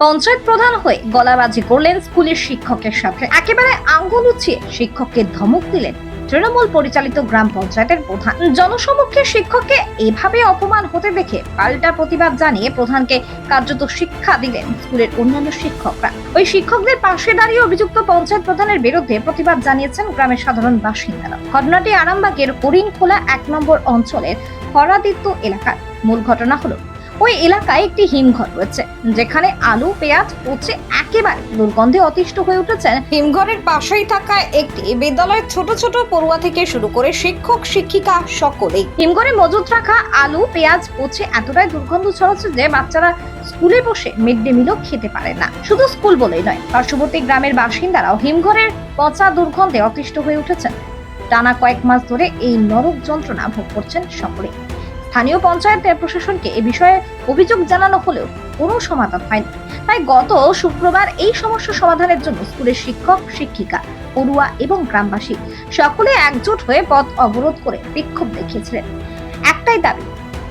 পঞ্চায়েত প্রধান হয়ে গলাবাজি করলেন স্কুলের শিক্ষকের সাথে। একেবারে আঙ্গুল উঁচিয়ে শিক্ষককে ধমক দিলেন তৃণমূল পরিচালিত গ্রাম পঞ্চায়েতের প্রধান। জনসমক্ষে শিক্ষককে এভাবে অপমান হতে দেখে পাল্টা প্রতিবাদ জানিয়ে প্রধানকে কার্যত শিক্ষা দিলেন স্কুলের অন্যান্য শিক্ষকরা। ওই শিক্ষকদের পাশে দাঁড়িয়ে অভিযুক্ত পঞ্চায়েত প্রধানের বিরুদ্ধে প্রতিবাদ জানিয়েছেন গ্রামের সাধারণ বাসিন্দারা। ঘটনাটি আরামবাগের হরিণখোলা এক নম্বর অঞ্চলের হরাদিত্য এলাকার মূল ঘটনা হলো ওই এলাকায় একটি হিমঘর রয়েছে যেখানে আলু পেঁয়াজ পচে একেবারে দুর্গন্ধে অতিষ্ঠ হয়ে উঠেছেন হিমঘরের পাশেই থাকা একটি বিদ্যালয়ের ছোট ছোট পড়ুয়া থেকে শুরু করে শিক্ষক শিক্ষিকা সকলেই। হিমঘরে মজুত রাখা আলু পেঁয়াজ পচে এতটাই দুর্গন্ধ ছড়াচ্ছে যে বাচ্চারা স্কুলে বসে মিড ডে মিলও খেতে পারে না। শুধু স্কুল বলেই নয় পার্শ্ববর্তী গ্রামের বাসিন্দারাও হিমঘরের পচা দুর্গন্ধে অতিষ্ঠ হয়ে উঠেছেন। টানা কয়েক মাস ধরে এই নরক যন্ত্রণা ভোগ করছেন সকলে স্থানীয় পঞ্চায়েতের প্রশাসনকে এ বিষয়ে অভিযোগ জানানো হলেও কোনো সমাধান হয়নি। তাই গত শুক্রবার এই সমস্যা সমাধানের জন্য স্কুলের শিক্ষক শিক্ষিকা পড়ুয়া এবং গ্রামবাসী সকলে একজোট হয়ে পথ অবরোধ করে বিক্ষোভ দেখিয়েছিলেন। একটাই দাবি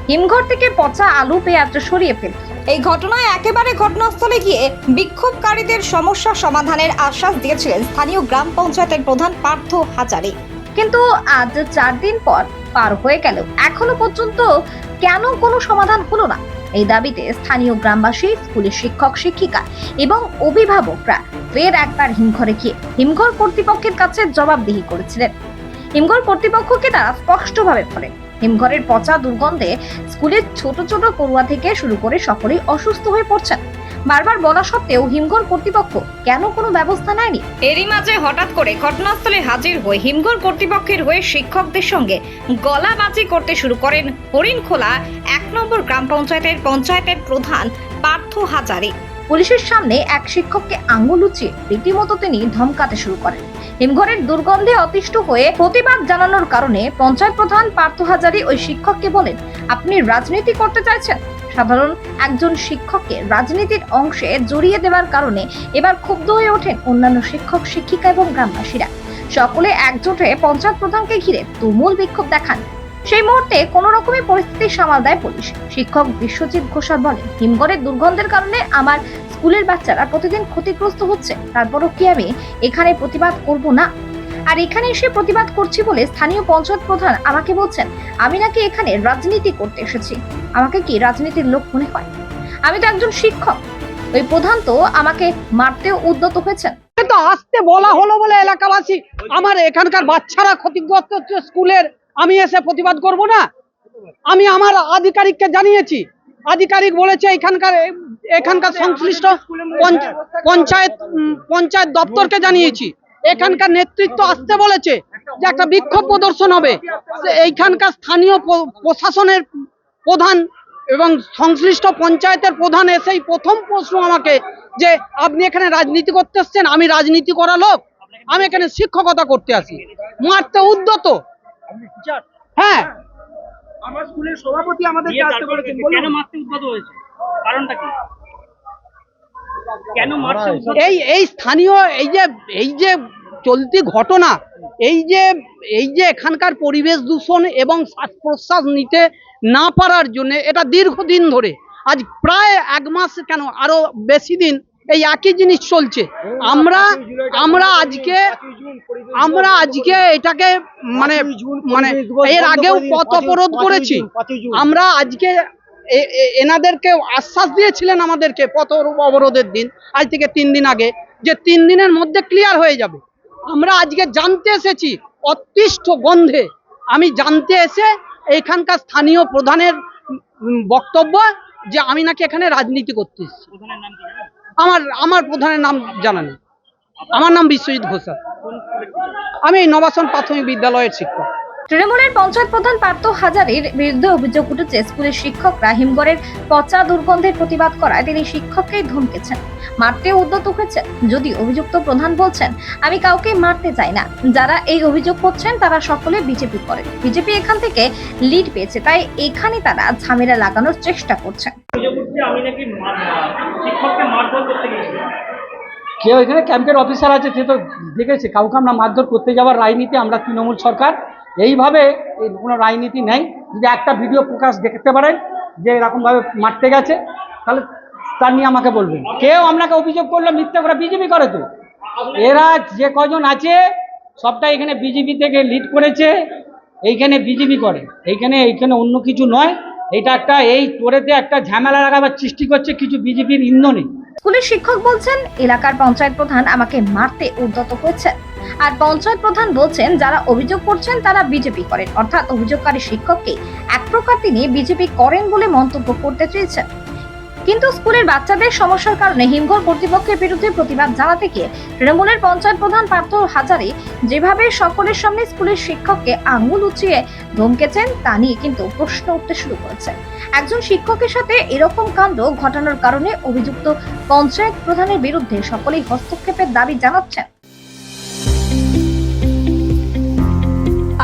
হিমঘর থেকে পচা আলু পেঁয়াজ সরিয়ে ফেলতে এই ঘটনায় একেবারে ঘটনাস্থলে গিয়ে বিক্ষোভকারীদের সমস্যা সমাধানের আশ্বাস দিয়েছিলেন স্থানীয় গ্রাম পঞ্চায়েতের প্রধান পার্থ হাজারি। কিন্তু আজ চার দিন পর পার হয়ে গেল। এখনও পর্যন্ত কেন কোনো সমাধান হলো না? এই দাবিতে স্থানীয় গ্রামবাসী, স্কুলের শিক্ষক, শিক্ষিকা এবং অভিভাবকরা ফের একবার হিমঘরে গিয়ে হিমঘর কর্তৃপক্ষের কাছে জবাবদিহি করেছিলেন। হিমঘর কর্তৃপক্ষকে তারা স্পষ্টভাবে বলে হিমঘরের পচা দুর্গন্ধে স্কুলের ছোট ছোট পড়ুয়া থেকে শুরু করে সকলেই অসুস্থ হয়ে পড়ছেন। বারবার বলা সত্ত্বেও হিমঘর কর্তৃপক্ষ কেন কোনো ব্যবস্থা নেয়নি? এরই মাঝে হঠাৎ করে ঘটনাস্থলে হাজির হয়ে হিমঘর কর্তৃপক্ষের হয়ে শিক্ষকদের সঙ্গে গলাবাজি করতে শুরু করেন হরিণখোলা এক নম্বর গ্রাম পঞ্চায়েতের পঞ্চায়েতের প্রধান পার্থ হাজারি। পুলিশের সামনে এক শিক্ষককে আঙুল উঁচিয়ে রীতিমতো তিনি ধমকাতে শুরু করেন। হিমঘরের দুর্গন্ধে অতিষ্ঠ হয়ে প্রতিবাদ জানানোর কারণে পঞ্চায়েত প্রধান পার্থ হাজারি ওই শিক্ষককে বলেন আপনি রাজনীতি করতে চাইছেন? সাধারণ একজন শিক্ষককে রাজনীতির অংশে জড়িয়ে দেওয়ার কারণে এবার ক্ষুব্ধ হয়ে ওঠেন অন্যান্য শিক্ষক, শিক্ষিকা এবং গ্রামবাসীরা। সকলে একজোট হয়ে পঞ্চায়েত প্রধানকে ঘিরে তুমুল বিক্ষোভ দেখান। সেই মুহূর্তে কোন রকমের পরিস্থিতি সামাল দেয় পুলিশ। শিক্ষক বিশ্বজিৎ ঘোষাল বলেন হিমঘরের দুর্গন্ধের কারণে আমার স্কুলের বাচ্চারা প্রতিদিন ক্ষতিগ্রস্ত হচ্ছে। তারপরও কি আমি এখানে প্রতিবাদ করব না? আর এখানে এসে প্রতিবাদ করছি বলে স্থানীয় পঞ্চায়েত প্রধান আমাকে বলছেন, আমি নাকি এখানে রাজনীতি করতে এসেছি। আমাকে কি রাজনীতির লোক মনে হয়? আমি তো একজন শিক্ষক। ওই প্রধান তো আমাকে মারতেও উদ্যত হয়েছেন। তো আসতে বলা হলো বলে এলাকাবাসী। আমার এখানকার বাচ্চারা ক্ষতিগ্রস্ত হচ্ছে স্কুলের। আমি এসে প্রতিবাদ করব না। আমি আমার আধিকারিককে জানিয়েছি। আধিকারিক বলেছে এখানকার এখানকার সংশ্লিষ্ট পঞ্চ- পঞ্চায়েত পঞ্চায়েত দপ্তরকে জানিয়েছি। এখানকার নেতৃত্ব আসতে বলেছে যে একটা বিক্ষোভ প্রদর্শন হবে। এইখানকার স্থানীয় প্রশাসনের প্রধান এবং সংশ্লিষ্ট পঞ্চায়েতের প্রধান এসেই প্রথম প্রশ্ন আমাকে যে আপনি এখানে রাজনীতি করতে এসছেন আমি রাজনীতি করা লোক আমি এখানে শিক্ষকতা করতে আসি। মারতে উদ্যত। হ্যাঁ। আমার স্কুলের সভাপতি আমাদের আসতে বলেছেন কেন মারতে উদ্যত হয়েছে? কারণটা কি? এই এই স্থানীয় এই যে এই যে চলতি ঘটনা এই যে এই যে এখানকার পরিবেশ দূষণ এবং শ্বাস প্রশ্বাস নিতে না পারার জন্য এটা দীর্ঘদিন ধরে আজ প্রায় এক মাস কেন আরও বেশি দিন এই একই জিনিস চলছে। আমরা আমরা আজকে আমরা আজকে এটাকে মানে মানে এর আগেও পথ অবরোধ করেছি। আমরা আজকে এনাদেরকে আশ্বাস দিয়েছিলেন আমাদেরকে পথ অবরোধের দিন। আজ থেকে তিন দিন আগে। যে তিন দিনের মধ্যে ক্লিয়ার হয়ে যাবে। আমরা আজকে জানতে এসেছি অতিষ্ঠ গন্ধে। আমি জানতে এসে এখানকার স্থানীয় প্রধানের বক্তব্য যে আমি নাকি এখানে রাজনীতি করতে? আমার আমার প্রধানের নাম জানা নেই। আমার নাম বিশ্বজিৎ ঘোষাল। আমি নবাসন প্রাথমিক বিদ্যালয়ের শিক্ষক। তৃণমূলের পঞ্চায়েত প্রধান পার্থ হাজারের বিরুদ্ধে অভিযোগ উঠেছে স্কুলের শিক্ষকরা হিমঘরের পচা দুর্গন্ধের প্রতিবাদ করায় তিনি শিক্ষককেই ধমকেছেন। মারতে উদ্যত হয়েছেন যদি অভিযুক্ত প্রধান বলছেন আমি কাউকে মারতে চাই না। যারা এই অভিযোগ করছেন তারা সকলে বিজেপি করেন বিজেপি এখান থেকে লিড পেয়েছে তাই এখানে তারা ঝামেলা লাগানোর চেষ্টা করছেন। অভিযোগ আমি নাকি শিক্ষককে মারধর করতে কেউ এখানে ক্যাম্পের অফিসার আছে সে তো দেখেছে কাউকে আমরা মারধর করতে যাওয়ার রাজনীতি আমরা তৃণমূল সরকার এইভাবে এই কোনো রাজনীতি নেই। যদি একটা ভিডিও প্রকাশ দেখতে পারেন যে এরকমভাবে মারতে গেছে, তাহলে তার নিয়ে আমাকে বলবেন। কেউ আপনাকে অভিযোগ করল মিথ্যে করে বিজেপি করে তো। এরা যে কজন আছে সবটা এখানে বিজেপি থেকে লিড করেছে, এইখানে বিজেপি করে। এইখানে এইখানে অন্য কিছু নয়। এটা একটা এই তোরেতে একটা ঝামেলা লাগাবার সৃষ্টি করছে কিছু বিজেপির ইন্ধনে। স্কুলের শিক্ষক বলছেন, এলাকার পঞ্চায়েত প্রধান আমাকে মারতে উদ্যত হয়েছে। আর পঞ্চায়েত প্রধান বলছেন, যারা অভিযোগ করছেন তারা বিজেপি করেন। অর্থাৎ অভিযোগকারী শিক্ষককে এক প্রকার তিনি বিজেপি করেন বলে মন্তব্য করতে চেয়েছেন। কিন্তু স্কুলের বাচ্চাদের সমস্যার কারণে হিমঘর কর্তৃপক্ষের বিরুদ্ধে প্রতিবাদ জানাতে গিয়ে তৃণমূলের পঞ্চায়েত প্রধান পার্থ হাজারে যেভাবে সকলের সামনে স্কুলের শিক্ষককে আঙুল উঁচিয়ে ধমকেছেন তা নিয়ে কিন্তু প্রশ্ন উঠতে শুরু করেছে। একজন শিক্ষকের সাথে এরকম কাণ্ড ঘটানোর কারণে অভিযুক্ত পঞ্চায়েত প্রধানের বিরুদ্ধে সকলেই হস্তক্ষেপের দাবি জানাচ্ছেন।